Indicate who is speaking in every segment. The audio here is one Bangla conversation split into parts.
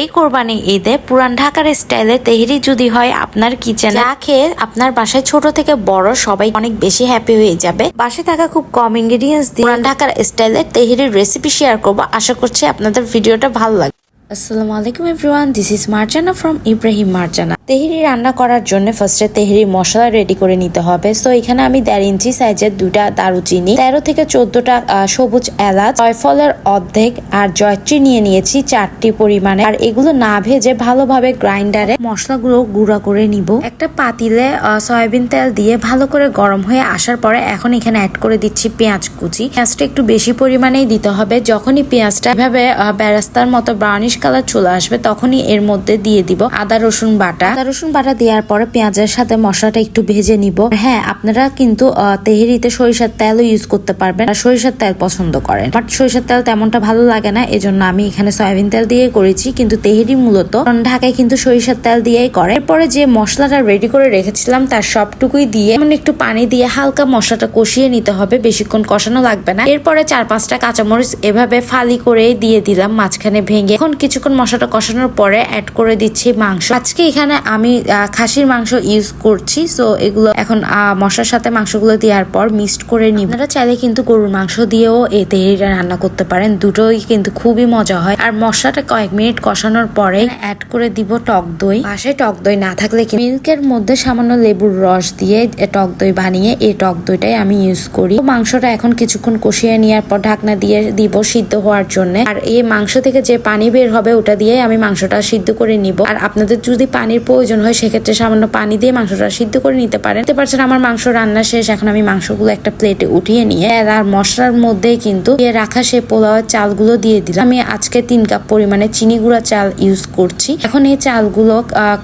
Speaker 1: এই কোরবানি ঈদে পুরান ঢাকার স্টাইলে তেহরি যদি হয় আপনার কিচেনে যা খেয়ে আপনার বাসায় ছোট থেকে বড় সবাই অনেক বেশি হ্যাপি হয়ে যাবে। বাসায় থাকা খুব কম ইনগ্রিডিয়েন্টস দিয়ে পুরান ঢাকার স্টাইলে তেহরির রেসিপি শেয়ার করব। আশা করছি আপনাদের ভিডিওটা ভালো লাগবে। আসসালামু আলাইকুম everyone this is Marjana from Ibrahim Marjana tehari রান্না করার জন্য ফার্স্টে তেহরি মশলা রেডি করে নিতে হবে। সো এখানে আমি দেড় ইঞ্চি সাইজের দুটা দারুচিনি তেরো থেকে চোদ্দটা সবুজ এলাচ জয়ফলের অর্ধেক আর জয়ত্রী নিয়ে নিয়েছি চারটি পরিমাণে। আর এগুলো না ভেজে ভালোভাবে গ্রাইন্ডারে মশলাগুলো গুঁড়া করে নিব। একটা পাতিলে সয়াবিন তেল দিয়ে ভালো করে গরম হয়ে আসার পরে এখন এখানে অ্যাড করে দিচ্ছি পেঁয়াজ কুচি। পেঁয়াজটা একটু বেশি পরিমাণেই দিতে হবে। যখনই পেঁয়াজটা এভাবে আহ, বেরাস্তার মতো ব্রাউনিশ কালার চলে আসবে তখনই এর মধ্যে দিয়ে দিব আদা রসুন বাটা। আদা রসুন বাটা দেওয়ার পরে পেঁয়াজের সাথে মশলাটা একটু ভেজে নিব। হ্যাঁ আপনারা কিন্তু তেহেরিতে সরিষার তেলও ইউজ করতে পারবেন আর সরিষার তেল পছন্দ করেন। বাট সরিষার তেল তেমনটা ভালো লাগে না, এজন্য আমি এখানে সয়াবিন তেল দিয়ে করেছি, কিন্তু তেহেরি মূলত ঢাকায় কিন্তু সরিষার তেল দিয়েই করে। এরপরে যে মশলাটা রেডি করে রেখেছিলাম, তার সবটুকুই দিয়ে মানে একটু পানি দিয়ে হালকা মশলাটা কষিয়ে নিতে হবে, বেশিক্ষণ কষানো লাগবে না। এরপরে চার পাঁচটা কাঁচামরিচ এভাবে ফালি করে দিয়ে দিলাম, মাঝখানে ভেঙে। এখন কিছুক্ষণ মশলাটা কষানোর পরে অ্যাড করে দিচ্ছি মাংস। আজকে এখানে আমি খাসির মাংস ইউজ করছি সো এগুলো এখন আহ, মশলার সাথে মাংসগুলো দেওয়ার পর মিক্সড করে নিব। আপনারা চাইলে কিন্তু গরুর মাংস দিয়েও এই তেহরিটা রান্না করতে পারেন দুটোই কিন্তু খুবই মজা হয়। আর মশলাটা কয়েক মিনিট কষানোর পরে অ্যাড করে দিব টক দই। পাশে টক দই না থাকলে মিল্কের মধ্যে সামান্য লেবুর রস দিয়ে টক দই বানিয়ে এই টক দইটাই আমি ইউজ করি। মাংসটা এখন কিছুক্ষণ কষিয়ে নেওয়ার পর ঢাকনা দিয়ে দিব সিদ্ধ হওয়ার জন্য। আর এই মাংস থেকে যে পানি বের হবে ওটা দিয়ে আমি মাংসটা সিদ্ধ করে নিব। আর আপনাদের যদি পানির প্রয়োজন হয়, সেক্ষেত্রে সামান্য পানি দিয়ে মাংসটা সিদ্ধ করে নিতে পারেন। দেখতে পাচ্ছেন আমার মাংস রান্না শেষ, এখন আমি মাংসগুলো একটা প্লেটে উঠিয়ে নিয়ে আর মশলার মধ্যে কিন্তু রাখা সে পোলাওয়ের চালগুলো দিয়ে দিলাম। আমি আজকে তিন কাপ পরিমাণে চিনি গুঁড়া চাল ইউজ করছি। এখন এই চালগুলো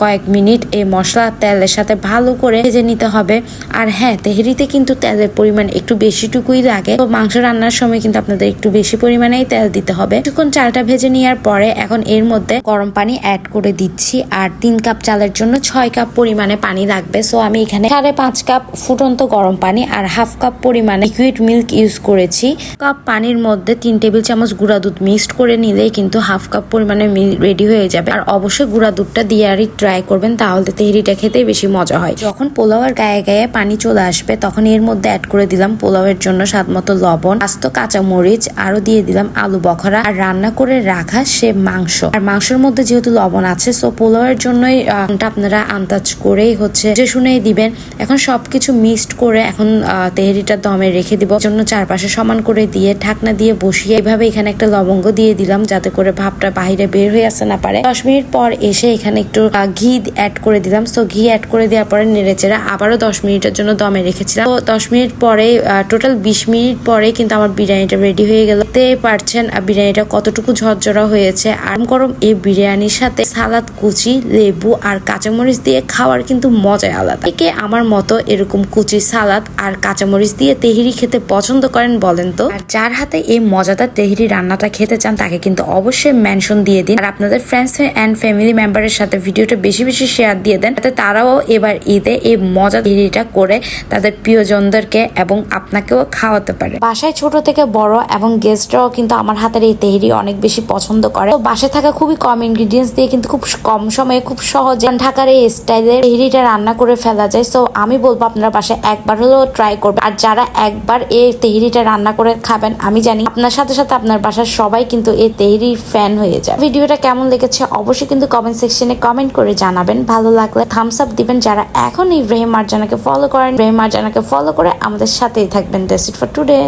Speaker 1: কয়েক মিনিট এই মশলা তেলের সাথে ভালো করে ভেজে নিতে হবে। আর হ্যাঁ তেহরিতে কিন্তু তেলের পরিমাণ একটু বেশিটুকুই লাগে। তো মাংস রান্নার সময় কিন্তু আপনাদের একটু বেশি পরিমাণেই তেল দিতে হবে। কিছুক্ষণ চালটা ভেজে নেওয়ার পরে এখন এর মধ্যে গরম পানি অ্যাড করে দিচ্ছি। আর তিন কাপ চালের জন্য ছয় কাপ পরিমাণে পানি লাগবে সো আমি এখানে সাড়ে পাঁচ কাপ ফুটন্ত গরম পানি আর হাফ কাপ পরিমাণে লিকুইড মিল্ক ইউজ করেছি। কাপ পানির মধ্যে তিন টেবিল চামচ গুঁড়া দুধ মিক্সড করে নিলেই কিন্তু হাফ কাপ পরিমাণে রেডি হয়ে যাবে। আর অবশ্যই গুঁড়া দুধটা দিয়ে আর ট্রাই করবেন, তাহলে তেহরিটা খেতে বেশি মজা হয়। যখন পোলাওয়ের গায়ে গায়ে পানি চলে আসবে, তখন এর মধ্যে অ্যাড করে দিলাম পোলাওয়ের জন্য স্বাদ মতো লবণ আস্ত কাঁচা মরিচ আরও দিয়ে দিলাম আলু বখরা। আর রান্না করে রাখা সে মাংস। আর মাংসের মধ্যে যেহেতু লবণ আছে সো পোলাওয়ের জন্যই আহ, আপনারা আন্দাজ করেই হচ্ছে যে শুনেই দিবেন। এখন সবকিছু মিক্সড করে এখন তেহরিটা দমে রেখে দিব। জন্য চারপাশে সমান করে দিয়ে ঢাকনা দিয়ে বসিয়ে এইভাবে এখানে একটা লবঙ্গ দিয়ে দিলাম যাতে করে ভাবটা বাইরে বের হয়ে আসতে না পারে। দশ মিনিট পর এসে এখানে একটু ঘি অ্যাড করে দিলাম। সো ঘি অ্যাড করে দেওয়ার পরে নেড়েচেড়ে আবারও দশ মিনিটের জন্য দমে রেখেছিলাম। তো দশ মিনিট পরে টোটাল বিশ মিনিট পরে কিন্তু আমার বিরিয়ানিটা রেডি হয়ে গেল। দেখতে পারছেন বিরিয়ানিটা কতটুকু ঝরঝরা হয়েছে। আর গরম এই বিরিয়ানির সাথে সালাদ কুচি লেবু আর কাঁচামরিচ দিয়ে খাওয়ার কিন্তু মজাই আলাদা। একে আমার মতো এরকম কুচি সালাদ আর কাঁচামরিচ দিয়ে তেহিরি খেতে পছন্দ করেন বলেন তো? আর যার হাতে এই মজাদার তেহিরি রান্নাটা খেতে চান, তাকে কিন্তু অবশ্যই মেনশন দিয়ে দিন। আর আপনাদের ফ্রেন্ডস অ্যান্ড ফ্যামিলি মেম্বারের সাথে ভিডিওটা বেশি বেশি শেয়ার দিয়ে দেন, যাতে তারাও এবার ঈদে এই মজা তেহেরিটা করে তাদের প্রিয়জনদেরকে এবং আপনাকেও খাওয়াতে পারে। বাসায় ছোট থেকে বড় এবং গেস্টরাও কিন্তু আমার হাতের এই তেহিরি অনেক বেশি পছন্দ করে। তো বাসায় থাকা খুবই কম ইনগ্রিডিয়েন্টস দিয়ে কিন্তু খুব কম সময়ে খুব সহজে ঢাকার এই স্টাইলের তেহেরিটা রান্না করে ফেলা যায়। সো আমি বলব আপনারা বাসায় একবার হলেও ট্রাই করবেন। আর যারা একবার এই তেহেরিটা রান্না করে খাবেন, আমি জানি আপনার সাথে সাথে আপনার বাসার সবাই কিন্তু এই তেহেরির ফ্যান হয়ে যায়। ভিডিওটা কেমন লেগেছে অবশ্যই কিন্তু কমেন্ট সেকশনে কমেন্ট করে জানাবেন। ভালো লাগলে থামস আপ দিবেন। যারা এখন এই ইব্রাহিম মার্জানাকে ফলো করেন ইব্রাহিম মার্জানাকে ফলো করে আমাদের সাথেই থাকবেন। That's it for today.